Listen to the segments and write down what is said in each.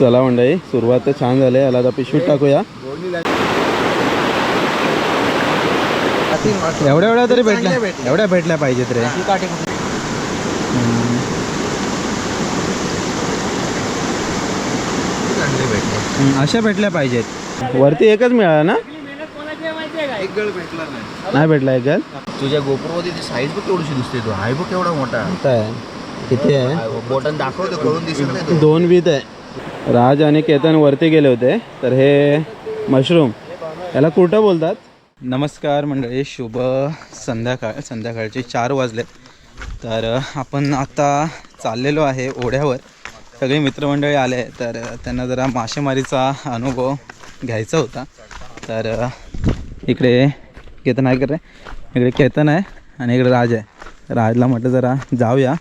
चला मंडळी सुरुवात तर छान झाली याला आता पिशवीत टाकूया. एवढ्या एवढ्या तरी भेटल्या. एवढ्या भेटल्या पाहिजेत रे. अशा भेटल्या पाहिजेत. वरती एकच मिळाला ना? एक गळ भेटला नाही. भेटला एक गल तुझ्या गोप्रोमध्ये ती साईज बघ केवढीशी दिसते तो. हाय बघ केवढा मोठा. आहे. किती आहे? बोटन दाखवतो कळून दिसत नाही तो. दोन वीत आहे. राज आणि केतन वरती गेले होते. तर हे मशरूम याला कुठं बोलतात? नमस्कार मंडळी शुभ संध्याकाळ संध्याकाळचे चार वाजले. तर आपण आता चाललेलो आहे ओढ्यावर. सगळे मित्रमंडळी आले तर त्यांना जरा मासेमारीचा अनुभव घ्यायचा होता. तर इकडे केतन आहे करे इकडे केतन आहे आणि इकडे राज आहे. राजला म्हटलं जरा जाऊया.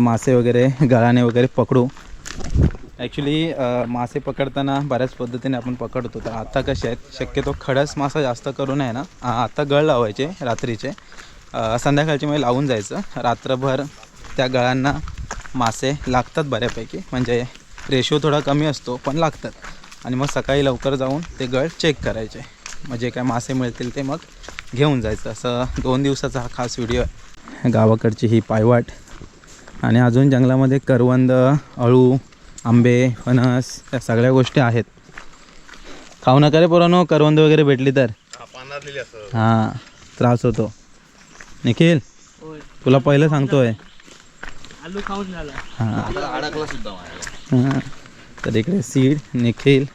मासे वगैरे गळाने वगैरे पकडू. ॲक्च्युली मासे पकडताना बऱ्याच पद्धतीने आपण पकडतो. तर आता कसे आहेत? शक्यतो खडस मासा जास्त करून आहे ना. आत्ता गळ लावायचे रात्रीचे. संध्याकाळचे म्हणजे मग लावून जायचं. रात्रभर त्या गळांना मासे लागतात बऱ्यापैकी. म्हणजे रेशो थोडा कमी असतो पण लागतात. आणि मग सकाळी लवकर जाऊन ते गळ चेक करायचे. म्हणजे काय मासे मिळतील ते मग घेऊन जायचं. असं दोन दिवसाचा हा खास व्हिडिओ आहे. गावाकडची ही पायवाट. आणि अजून जंगलामध्ये करवंद अळू आंबे फणस या सगळ्या गोष्टी आहेत. खाऊ नका रे पोरांनो करवंद वगैरे भेटली तर. हां त्रास होतो. निखिल तुला पहिलं सांगतोय. आलू खाऊन झाला. हां. अडकला सुद्धा माझ्या हां. तर इकडे सीड निखिल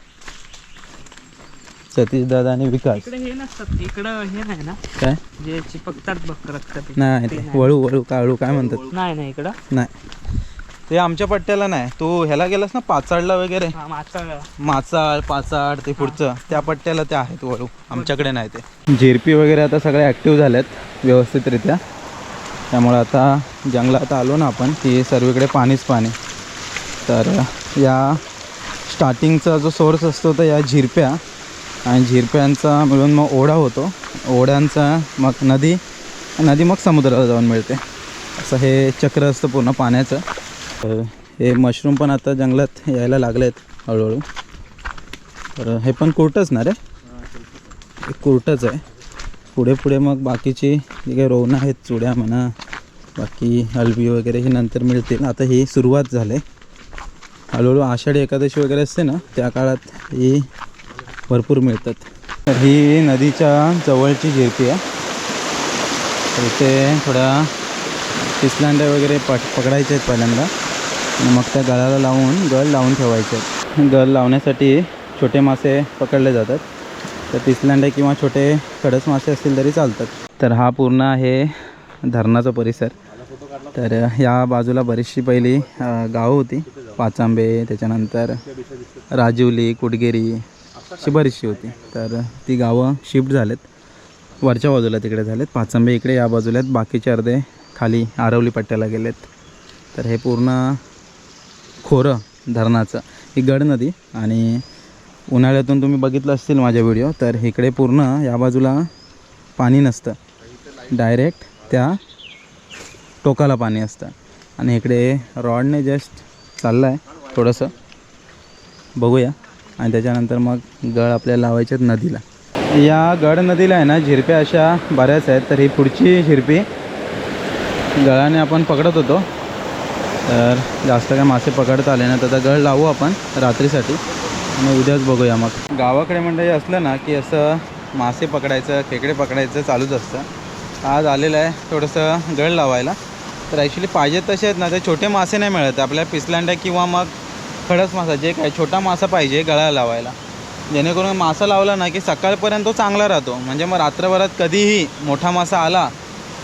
सतीश दादा आणि विकास. इकडे हे नसतात इकडं हे नाही ना? काय? जे चिपकतात बघ. नाही वळू वळू काळू काय म्हणतात? नाही नाही इकडं. नाही. ते आमच्या पट्ट्याला नाही तू ह्याला गेलास ना पाचाडला वगैरे? हा माचाळ. माचाळ पाचाड ते पुढचं. त्या पट्ट्याला ते आहेत वळू. आमच्याकडे नाही ते. झिरपी वगैरे आता सगळे ॲक्टिव्ह झालेत व्यवस्थितरित्या. त्यामुळे आता जंगलात आलो ना आपण की सर्वीकडे पाणीच पाणी. तर या स्टार्टिंगचा जो सोर्स असतो तर या झिरप्या. आणि झिरप्यांचा मिळून मग ओढा होतो. ओढ्यांचा मग नदी नदी मग समुद्राला जाऊन मिळते. असं हे चक्र असतं पूर्ण पाण्याचं. तर हे मशरूम पण आता जंगलात यायला लागले आहेत हळूहळू. तर हे पण कोर्टच ना रे? कोर्टच आहे. पुढे पुढे मग बाकीची जी काही रोवणं आहेत चुड्या म्हणा बाकी हलवी वगैरे ही नंतर मिळतील. आता ही सुरुवात झाली. हळूहळू आषाढी एकादशी वगैरे असते ना त्या काळात ही भरपूर मिळतात. तर ही नदीच्या जवळची झिरपी आहे. तर इथे थोड्या पिसलांड्या वगैरे पट पकडायचे आहेत पहिल्यांदा. मग त्या गळाला लावून गळ लावून ठेवायचे. गळ लावण्यासाठी छोटे मासे पकडले जातात. तर तिसल्यांडे किंवा छोटे खडस मासे असतील तरी चालतात. तर हा पूर्ण आहे धरणाचा परिसर. तर या बाजूला बरीचशी पहिली गाव गावं होती. पाचांबे त्याच्यानंतर राजिवली कुडगेरी अशी बरीचशी होती. तर ती गावं शिफ्ट झालेत. वरच्या बाजूला तिकडे झालेत. पाचांबे इकडे या बाजूला आहेत. बाकीचे अर्धे खाली आरवली पट्ट्याला गेलेत. तर हे पूर्ण खोरं धरणाचं ही गड नदी आणि उन्हाळ्यातून तुम्ही बघितलं असतील माझ्या व्हिडिओ तर इकडे पूर्ण या बाजूला पाणी नसतं. डायरेक्ट त्या टोकाला पाणी असतं. आणि इकडे रॉडने जस्ट चाललं आहे थोडंसं. बघूया. आणि त्याच्यानंतर मग गळ आपल्याला लावायचे आहेत नदीला. या गड नदीला आहे ना झिरप्या अशा बऱ्याच आहेत तर ही पुढची झिरपी गळाने आपण पकडत होतो. तर जास्त काय मासे पकडता आले ना तर गळ लावू आपण रात्रीसाठी आणि उद्याच बघूया मग. गावाकडे म्हणजे असलं ना की असं मासे पकडायचं खेकडे पकडायचं चालूच असतं. आज आलेलं आहे थोडंसं गळ लावायला. तर ॲक्च्युली पाहिजेत तसे आहेत ना ते छोटे मासे नाही मिळत. आपल्याला पिसलांड्या किंवा मग खडस मासा जे काय छोटा मासा पाहिजे गळा लावायला. जेणेकरून मासा लावला ना की सकाळपर्यंत तो चांगला राहतो. म्हणजे मग रात्रभरात कधीही मोठा मासा आला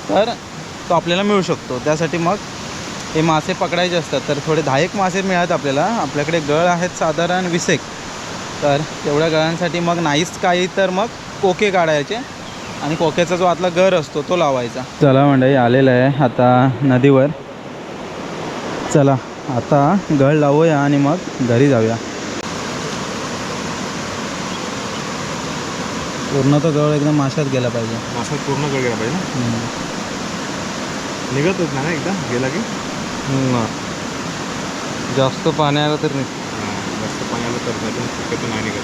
तर तो आपल्याला मिळू शकतो. त्यासाठी मग हे मासे पकडायचे असतात तर थोडे दहा एक मासे मिळत आपल्याला. आपल्याकडे गळ आहेत साधारण वीसेक तर तेवढ्या गळांसाठी मग नाहीच काही तर मग कोके काढायचे. आणि कोक्याचा जो आतला गर असतो तो लावायचा. चला मंडळी आलेलं आहे आता नदीवर. चला आता गळ लावूया आणि मग घरी जाऊया. पूर्ण तो गळ एकदम माशात गेला पाहिजे. मासा पूर्ण गळ गेला पाहिजे ना? हम्म. निघत होत ना एकदा? गेला की? जास्त पाणी आलं तर नाही. जास्त पाणी आलं तर शक्यतो नाही निघत.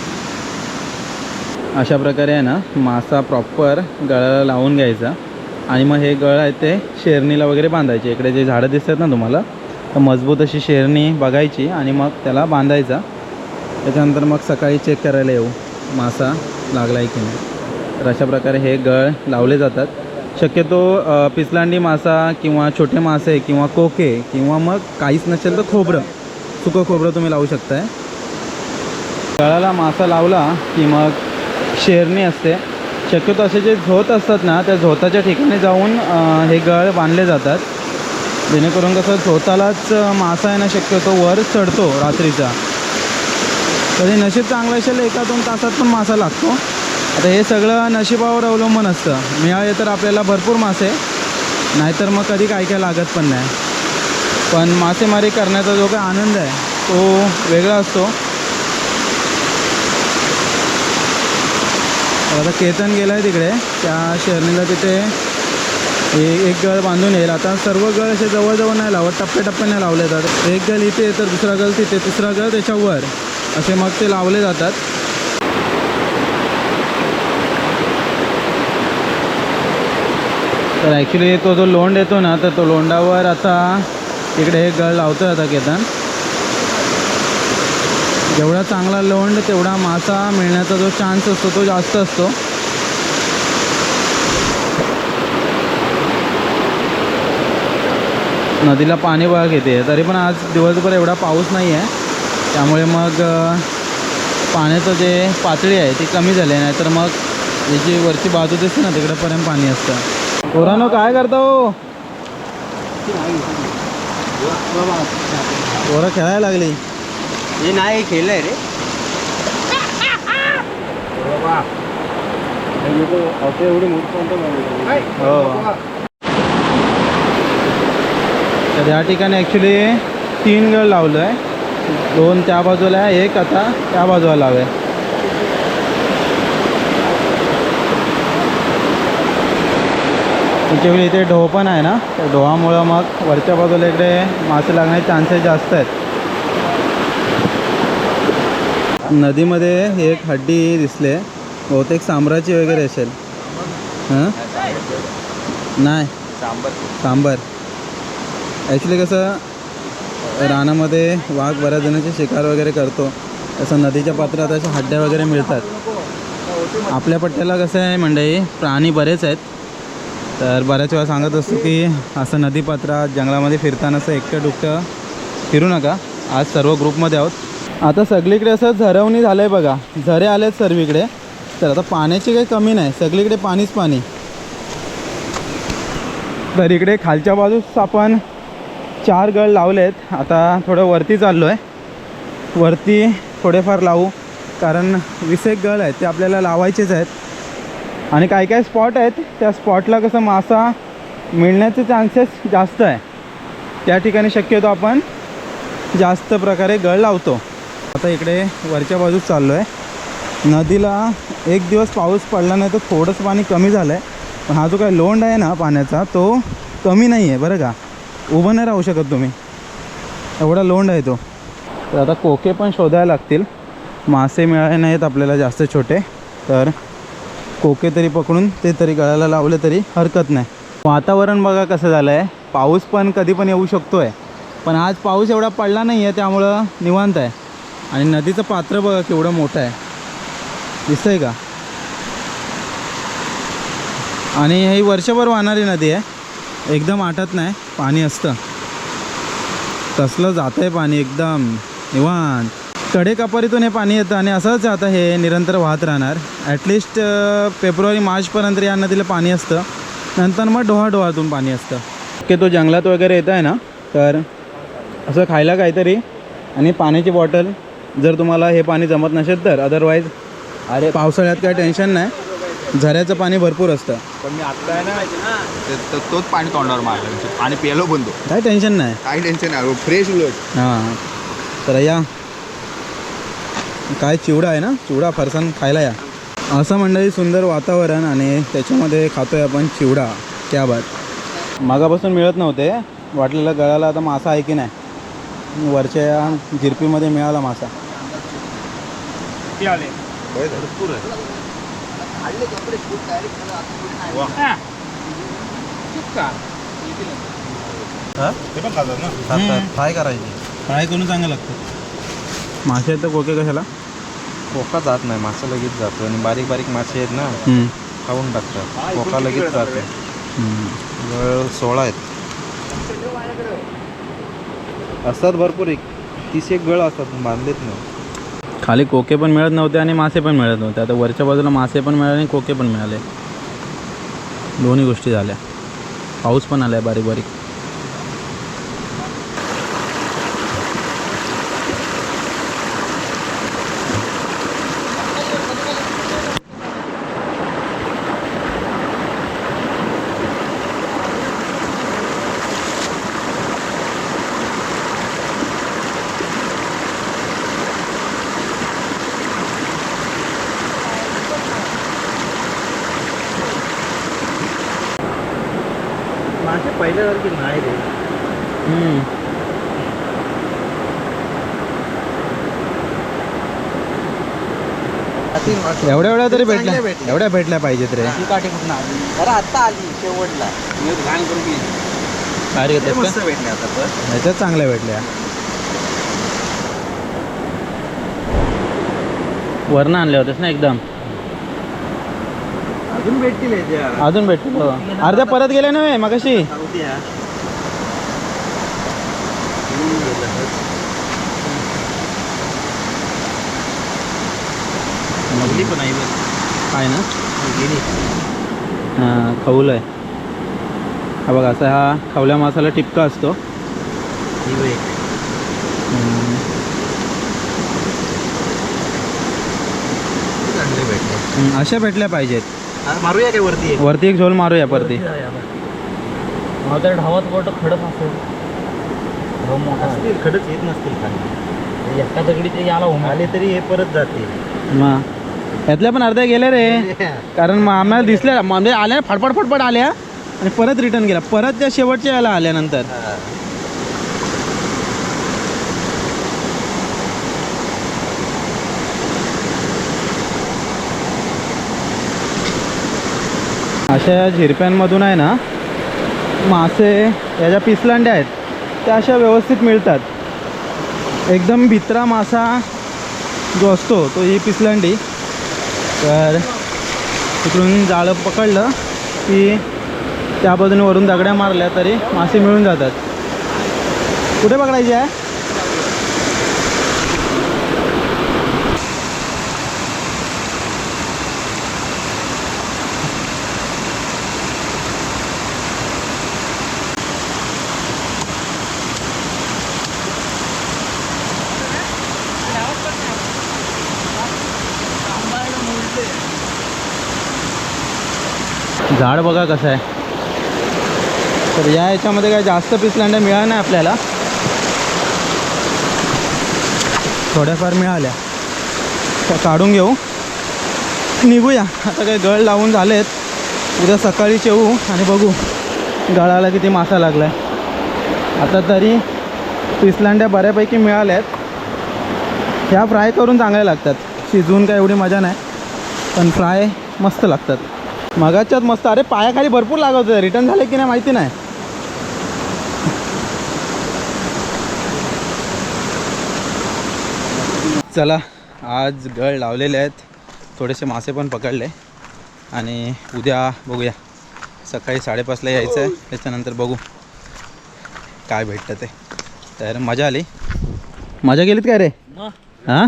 अशा प्रकारे आहे ना मासा प्रॉपर गळाला लावून घ्यायचा. आणि मग हे गळ आहे ते शेरणीला वगैरे बांधायचे. इकडे जे झाडं दिसतात ना तुम्हाला तर मजबूत अशी शेरणी बघायची आणि मग त्याला बांधायचा. त्याच्यानंतर मग सकाळी चेक करायला येऊ. मासा लागला आहे की नाही. तर अशा प्रकारे हे गळ लावले जातात. शक्यतो पिसलांडी मासा किंवा छोटे मासे किंवा कोके किंवा मग काहीच नसेल तर खोबरं सुकं खोबरं तुम्ही लावू शकताय. गळाला मासा लावला की मग शेरणी असते. शक्यतो असे जे झोत असतात ना त्या झोताच्या ठिकाणी जाऊन हे गळ बांधले जातात. जेणेकरून कसं झोतालाच मासा आहे ना शक्यतो वर चढतो रात्रीचा. तरी नशीब चांगलं असेल एका दोन तासात पण मासा लागतो. आता हे सगळं नशिबावर अवलंबून असतं. मिळाले तर आपल्याला भरपूर मासे. नाहीतर मग कधी काय काय लागत पण नाही. पण मासेमारी करण्याचा जो काही आनंद आहे तो वेगळा असतो. आता केतन गेला आहे तिकडे. त्या शेरणीला तिथे एक गळ बांधून येईल. आता सर्व गळ असे जवळजवळ नाही लावत. टप्प्याटप्प्याने लावले जातात एक गळ इथे तर दुसरा गळ तिथे तिसरा गळ त्याच्यावर असे मग ते लावले जातात. तर ॲक्च्युली तो जो लोंड येतो ना तर तो लोंडावर आता इकडे हे गळ लावतो आता केतन जेवढा चांगला लोंड तेवढा मासा मिळण्याचा जो चान्स असतो तो जास्त असतो. नदीला पाणी बघा घेते तरी पण आज दिवसभर एवढा पाऊस नाही आहे त्यामुळे मग पाण्याचं जे पातळी आहे ती कमी झाली आहे. नाहीतर मग जी वरची बाजू दिसते ना तिकडेपर्यंत पाणी असतं. पोरानो काय करता हो? पोरं खेळायला लागली. हे नाही खेळलंय रे. हो. तर या ठिकाणी ॲक्च्युली तीन गळ लावलं आहे दोन त्या बाजूला आहे एक आता त्या बाजूला लावे ॲक्च्युली इथे ढो पण आहे ना? त्या ढोहामुळं मग वरच्या बाजूला इकडे मासे लागण्याचे चान्सेस जास्त आहेत. नदीमध्ये हे एक हड्डी दिसले. बहुतेक सांबराची वगैरे असेल. हां? नाही. सांबर. ॲक्च्युली कसं रानामध्ये वाघ बऱ्याच जणांचे शिकार वगैरे करतो. तसं नदीच्या पात्रात अशा हड्ड्या वगैरे मिळतात. आपल्या पट्ट्याला कसं आहे मंडई प्राणी बरेच आहेत. तर बऱ्याच वेळा सांगत असतो की असं नदीपात्रात जंगलामध्ये फिरताना असं एकटं डुकटं फिरू नका. आज सर्व ग्रुपमध्ये आहोत. आता सगळीकडे असं झरवणी झालं आहे बघा. झरे आले आहेत सर्वीकडे. तर आता पाण्याची काही कमी नाही. सगळीकडे पाणीच पाणी. तर इकडे खालच्या बाजूस आपण चार गळ लावले आहेत आता थोडं वरती चाललो आहे वरती थोडेफार लावू. कारण वीस एक गळ आहेत ते आपल्याला लावायचेच आहेत. आणि काही काही स्पॉट आहेत. त्या स्पॉटला कसं मासा मिळण्याचे चान्सेस जास्त आहे. त्या ठिकाणी शक्यतो आपण जास्त प्रकारे गळ लावतो. आता इकडे वरच्या बाजूस चाललो आहे नदीला एक दिवस पाऊस पडला नाही तर थोडंसं पाणी कमी झालं आहे पण हा जो काही लोंड आहे ना पाण्याचा तो कमी नाही आहे बरं का. उभं नाही राहू शकत तुम्ही. एवढा लोंड आहे तो. तर आता कोके पण शोधायला लागतील. मासे मिळाले नाहीत आपल्याला जास्त छोटे. तर कोके तरी पकडून ते तरी गळाला लावले तरी हरकत नाही. वातावरण बघा कसं झालं आहे पाऊस पण कधी पण येऊ शकतो आहे पण आज पाऊस एवढा पडला नाही आहे त्यामुळं निवांत आहे. आणि नदीचं पात्र बघा केवढं मोठं आहे. दिसतंय का? आणि ही वर्षभर वाहणारी नदी आहे. एकदम आटत नाही पाणी असतं. तसलं जातं आहे पाणी एकदम. निवांत. कडेकापारीतून हे पाणी येतं आणि असंच आता हे निरंतर वाहत राहणार. ॲटलिस्ट फेब्रुवारी मार्चपर्यंत या नदीला पाणी असतं. नंतर मग डोहा डोहातून पाणी असतं. की तो जंगलात वगैरे येत आहे ना तर असं खायला काहीतरी आणि पाण्याची बॉटल जर तुम्हाला हे पाणी जमत नसेल तर. अदरवाईज अरे पावसाळ्यात काय टेन्शन नाही. झऱ्याचं पाणी भरपूर असतं. पण मी आता आहे ना ते- तो- तोच पाणी तोंडावर मारला म्हणजे पाणी प्यायलो बंदो काय टेन्शन नाही. काही टेन्शन नाही फ्रेश उलट. हां. तर या. काय चिवडा आहे ना? चिवडा फरसाण खायला या. असं मंडळी सुंदर वातावरण आणि त्याच्यामध्ये खातोय आपण चिवडा. त्या बात. मागापासून मिळत नव्हते. वाटलेलं गळाला आता मासा आहे की नाही? वरच्या झिरपीमध्ये मिळाला मासा. भरपूर आहे. फ्राय करायची. फ्राय करून चांगलं लागतं. मासे तर कोके कशाला? कोका जात नाही मासा लगेच जातो आणि बारीक बारीक मासे आहेत ना हम्म. खाऊन टाकतात. कोका लगेच जाते. हम्म. जवळ सोळा आहेत. असतात भरपूर एक तीस एक गळ असतात बांधलेत नाही खाली कोके पण मिळत नव्हते आणि मासे पण मिळत नव्हते. आता वरच्या बाजूला मासे पण मिळाले आणि कोके पण मिळाले. दोन्ही गोष्टी झाल्या. पाऊस पण आलाय बारीक बारीक. मासे पहिल्यासारखे नाही रे? एवढ्या एवढ्या तरी भेटल्या. एवढ्या भेटल्या पाहिजेत रे. काठी कुठून आली? अरे आत्ता आली शेवटला. घाण करून गेली मस्त आता ह्याच्यात चांगल्या भेटल्या. वरनं आणल्या होत्यास ना एकदम? अजून भेटतील याच्या अजून भेटतो अर्ध्या परत गेले ना मग पण आहे बघ आहे ना? गेली. हां खवलं आहे. हा बघा असा हा खवल्या मसाला टिपका असतो. ही बघ एक. हम्म. चांगले भेटले हम्म, अशा भेटल्या पाहिजेत. हा, मारूया काय वरती एक? वरती एक झोल मारूया परती. माझ्या ढावात बोट खडक असेल. ढव मोठा आहे. असतील खडच येत नसतील खाली. एका दगडी ते याला आले तरी हे परत जातील. मग यातल्या पण अर्ध्या गेल्या रे. कारण मग आम्हाला दिसल्या म्हणजे आल्या फडफड फडफड आल्या आणि परत रिटर्न गेल्या परत त्या शेवटच्या याला आल्यानंतर. हा. अशा या झिरप्यांमधून आहे ना मासे या ज्या पिसलांड्या आहेत त्या अशा व्यवस्थित मिळतात. एकदम भित्रा मासा जो असतो तो ही पिसलांडी. तर तिकडून जाळं पकडलं की त्या बाजूने वरून दगड्या मारल्या तरी मासे मिळून जातात. कुठे पकडायची आहे? झाड बघा कसं आहे. तर या याच्यामध्ये काय जास्त पिसलांड्या मिळाल्या नाही आपल्याला. थोड्याफार मिळाल्या. त्या काढून घेऊ. निघूया. आता काही गळ लावून झालेत. उद्या सकाळी येऊ आणि बघू गळाला किती मासा लागला आहे आता तरी पिसलांड्या बऱ्यापैकी मिळाल्यात. ह्या फ्राय करून चांगल्या लागतात. शिजवून काय एवढी मजा नाही. पण फ्राय मस्त लागतात. मगाच्यात मस्त. अरे पायाखाली भरपूर लागत होते रिटर्न झाले की नाही माहिती नाही. चला आज गळ लावलेले आहेत. थोडेसे मासे पण पकडले. आणि उद्या बघूया. सकाळी साडेपाचला यायचं आहे त्याच्यानंतर बघू काय भेटतं ते. तर मजा आली. मजा गेलीत काय रे? हां?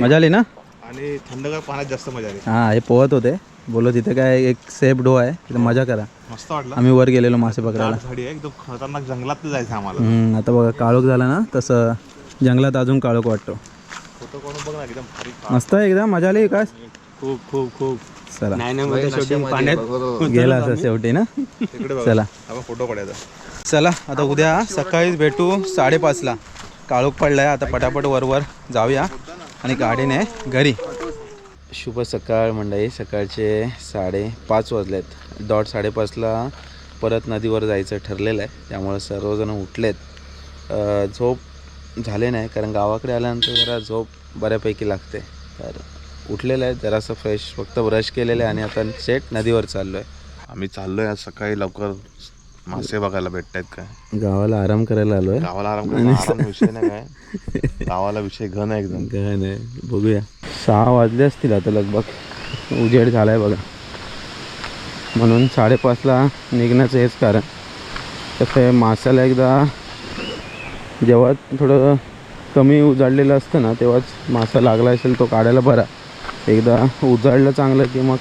मजा आली ना? आणि थंडगार पाण्यात जास्त मजा आली. हां हे पोहत होते. बोललो तिथे काय एक सेफ डो आहे तिथे मजा करा. मस्त वाटलं. आम्ही वर गेलेलो मासे पकडायला. दाट झाडी आहे एकदम खतरनाक जंगलात जायचं आम्हाला. हम्म, आता बघा काळोख झाला ना तसं जंगलात अजून काळोख वाटतो. फोटो करून बघ ना एकदम भारी मस्त आहे एकदम मजा आली काय खूप खूप खूप. चला. पाण्यात गेला असं शेवटी ना? तिकडे बघा. चला. आपण फोटो काढायचा चला आता उद्या सकाळीच भेटू साडेपाचला. काळोख पडलाय आता पटापट वरवर जाऊया. आणि गाडीने घरी. शुभ सकाळ मंडळी. सकाळचे साडेपाच वाजलेत. डॉट साडेपाचला परत नदीवर जायचं ठरलेलं आहे. त्यामुळे सर्वजण उठलेत. आहेत झोप झाले नाही. कारण गावाकडे आल्यानंतर जरा झोप बऱ्यापैकी लागते. तर उठलेलं आहे. जरासं फ्रेश फक्त ब्रश केलेलं आहे आणि आता सेट नदीवर चाललो आहे आम्ही चाललोय आज सकाळी लवकर मासे बघायला भेटतायत काय? गावाला आराम करायला आलो आहे गावाला आराम करायला आराम विषय नाही काय? गावाला विषय घन आहे एकदम. काय नाही बघूया. सहा वाजले असतील आता लगभग. उजेड झाला आहे बघा. म्हणून साडेपाचला निघण्याचं हेच कारण. कसं आहे मासाला एकदा जेव्हा थोडं कमी उजाडलेलं असतं ना तेव्हाच मासा लागला असेल तो काढायला बरा. एकदा उजाडलं चांगलं की मग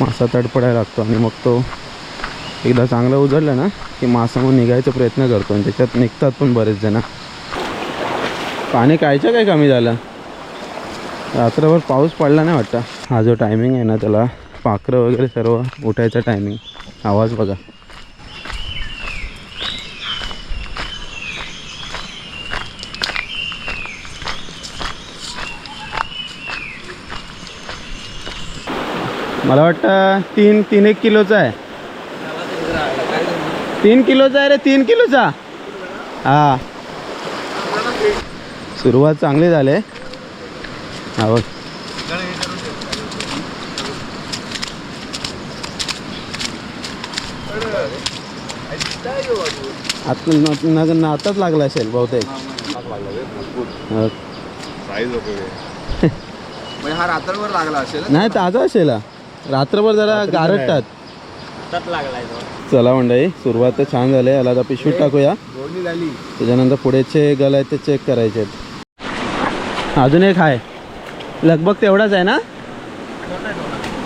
मासा तडपडायला लागतो आणि मग तो एकदा चांगलं उजळलं ना की मासा मग निघायचा प्रयत्न करतो. आणि त्याच्यात निघतात पण बरेच जण. पाणी कायच्या काय कमी झालं? रात्रभर पाऊस पडला नाही वाटतं. हा जो टायमिंग आहे ना त्याला पाखरं वगैरे सर्व उठायचा टायमिंग आवाज बघा. मला वाटतं तीन तीन एक किलोचा आहे. तीन किलोचा आहे रे तीन किलोचा हा. सुरुवात चांगली झाली. हा बघ. आताच लागला असेल बहुतेक. हो. म्हणजे हा रात्रभर लागला असेल? नाही ताजा असेल. रात्रभर जरा गारटतात हातात लागलाय तो. चला मंडळी सुरुवात तर छान झाली याला आता पिशवीत टाकूया. झाली. त्याच्यानंतर पुढेचे गल आहेत ते चेक करायचे अजून एक आहे. लगभग तेवढाच आहे ना?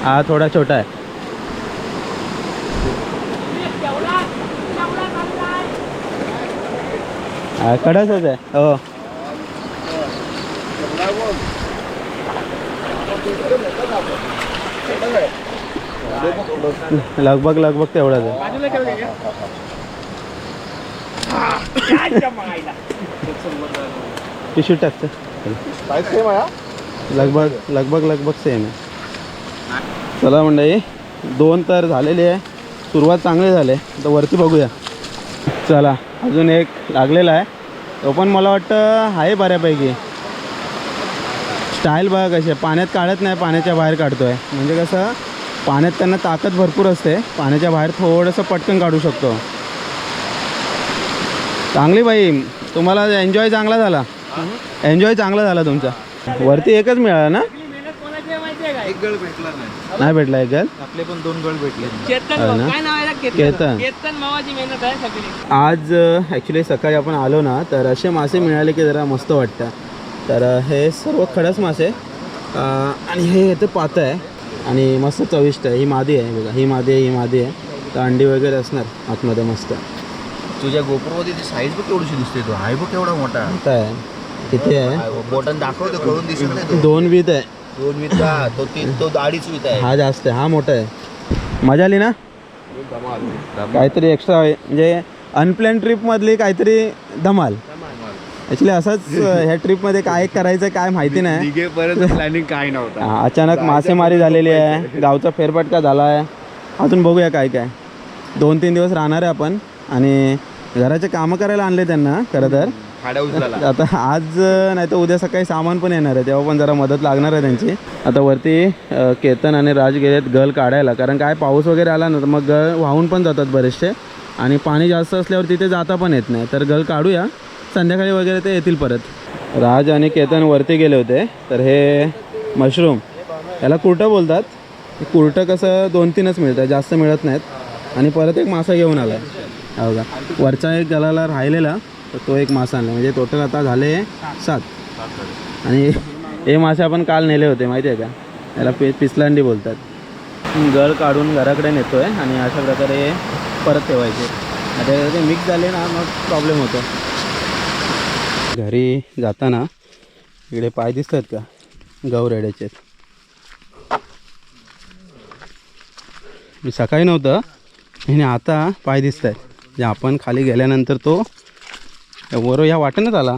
हा थोडा छोटा आहे. हा आहे. हो. लगभग लगभग तेवढाच आहे. पिशवीत टाकतं. साईज सेम आहे? लगभग लगभग लगभग सेम आहे. चला मंडळी दोन तर झालेले आहे. सुरुवात चांगली झाली आहे. तर वरती बघूया. चला अजून एक लागलेला आहे. तो पण मला वाटतं आहे बऱ्यापैकी. स्टाईल बघा कशी आहे. पाण्यात काढत नाही पाण्याच्या बाहेर काढतो आहे म्हणजे कसं पाण्यात त्यांना ताकद भरपूर असते. पाण्याच्या बाहेर थोडंसं पटकन काढू शकतो. चांगली बाई तुम्हाला एन्जॉय चांगला झाला. एन्जॉय चांगला झाला तुमचा. वरती एकच मिळाला ना? एक गळ भेटला नाही नाही भेटला एक गल आपले पण दोन गळ भेटले. केतन हो आज ॲक्च्युली सकाळी आपण आलो ना तर असे मासे मिळाले की जरा मस्त वाटतं. तर हे सर्व खडस मासे आणि हे येतं पातं आहे. आणि मस्त चविष्ट आहे. ही मादी आहे बघा. ही मादी आहे ही मादी आहे. तर अंडी वगैरे असणार आतमध्ये मस्त. तुझ्या गोपुरमध्ये ती साईज बघ केवढीशी दिसते तो. हाय बघ केवढा मोठा आहे. किती आहे? बोटन दाखवतो कळून दिसत नाही तो. दोन वीत आहे. दोन विता तो तीन तो अडीच विता आहे. हा जास्त आहे. हा मोठा आहे. मजा आली ना? काहीतरी एक्स्ट्रा म्हणजे अनप्लॅन ट्रिपमधली काहीतरी धमाल. ॲक्च्युली असंच ह्या ट्रिपमध्ये काय करायचं काय माहिती नाही. निघेपर्यंत प्लॅनिंग काय नव्हता. अचानक मासेमारी झालेली आहे. गावचा फेरफटका झाला आहे अजून बघूया काय काय. दोन तीन दिवस राहणार आहे आपण. आणि घराचे कामं करायला आणले त्यांना खरं तर. आता आज नाही तर उद्या सकाळी सामान पण येणार आहे. तेव्हा पण जरा मदत लागणार आहे त्यांची. आता वरती केतन आणि राज गेलेत गल काढायला. कारण काय पाऊस वगैरे आला ना तर मग गळ वाहून पण जातात बरेचसे. आणि पाणी जास्त असल्यावर तिथे जाता पण येत नाही. तर गल काढूया. संध्याकाळी वगैरे ते येतील परत. राज आणि केतन वरती गेले होते तर हे मशरूम याला कुर्टं बोलतात. हे कुर्टं कसं दोन तीनच मिळतं जास्त मिळत नाहीत. आणि परत एक मासा घेऊन आला हो का वरचा एक गलाला राहिलेला तर तो एक मासा आणला. म्हणजे टोटल आता झाले सात. आणि हे मासे आपण काल नेले होते माहिती आहे का? याला पि पिसलांडी बोलतात. गळ काढून घराकडे नेतो आहे आणि अशा प्रकारे परत ठेवायचे. आता ते मिक्स झाले ना मग प्रॉब्लेम होतो. घरी जाताना इकडे पाय दिसतात का? गौरेड्याचे मी सकाळी नव्हतं आणि आता पाय दिसत आहेत म्हणजे आपण खाली गेल्यानंतर तो वर या वाटेनंच आला.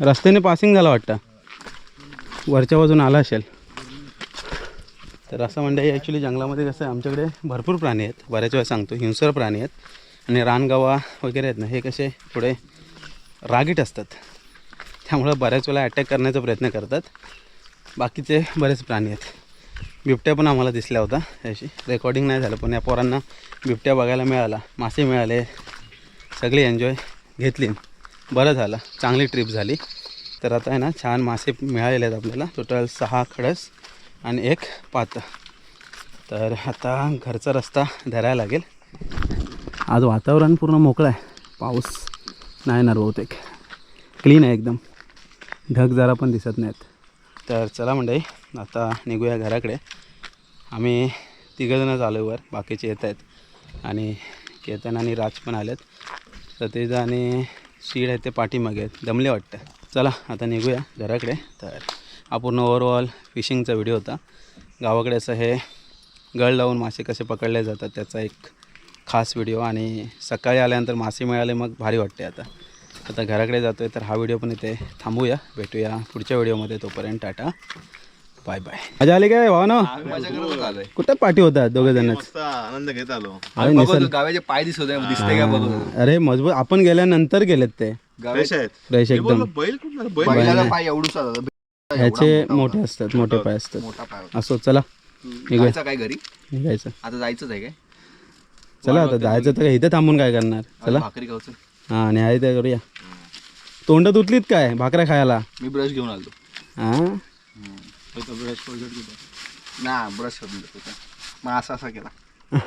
रस्त्याने पासिंग झाला वाटतं. वरच्या बाजून आला असेल. तर असं म्हणजे ॲक्च्युली जंगलामध्ये कसं आहे आमच्याकडे भरपूर प्राणी आहेत. बऱ्याच वेळा सांगतो हिंसर प्राणी आहेत. आणि रानगावा वगैरे आहेत ना हे कसे थोडे रागीट असतात. त्यामुळं बऱ्याच वेळा अटॅक करण्याचा प्रयत्न करतात. बाकीचे बरेच प्राणी आहेत. बिबट्या पण आम्हाला दिसल्या होता याशी रेकॉर्डिंग नाही झालं पण या पोरांना बिबट्या बघायला मिळाला मासे मिळाले सगळी एन्जॉय घेतली. बरं झालं चांगली ट्रिप झाली. तर आता आहे ना छान मासे मिळालेले आहेत आपल्याला. टोटल सहा खडस आणि एक पात. तर आता घरचा रस्ता धरायला लागेल. आज वातावरण पूर्ण मोकळं आहे. पाऊस नाही येणार बहुतेक. क्लीन आहे एकदम. ढग जरा पण दिसत नाहीत. तर चला मंडई आता निघूया घराकडे. आम्ही तिघंजणंच आलो वर बाकीचे येत आहेत. आणि केतन आणि राज पण आलेत. सतीज आणि शीड आहे ते पाठीमागे आहेत. दमले वाटतं. चला आता निघूया घराकडे. तर हा पूर्ण ओव्हरऑल फिशिंगचा व्हिडिओ होता. गावाकडे असं हे गळ लावून मासे कसे पकडले जातात त्याचा एक खास व्हिडिओ आणि सकाळी आल्यानंतर मासे मिळाले मग भारी वाटते आता. आता घराकडे जातो आहे तर हा व्हिडिओ पण इथे थांबूया. भेटूया पुढच्या व्हिडिओमध्ये. तोपर्यंत टाटा. Bye bye. मजा आली काय? भावा ना कुठं पाठी होतात दोघे जणच? आनंद घेत आलो. गावाचे पाय दिसत आहे दिसते का बघ? अरे मजबूत. आपण गेल्यानंतर गेलेत ते. फ्रेश हे एकदम. पाय. ह्याचे मोठे असतात मोठे पाय असतात. मोठा पाय होता. असो चला. निघूया. जायचं काय घरी? निघायचं. आता जायचंच आहे काय? चला आता जायचं तर इथे थांबून काय करणार? चला. भाकरी खाऊचं हां आणि आहे ते करूया. तोंड तुटलीत काय भाकऱ्या खायला? मी ब्रश घेऊन आलो हां ब्रश ना ब्रश मग असा असा केला.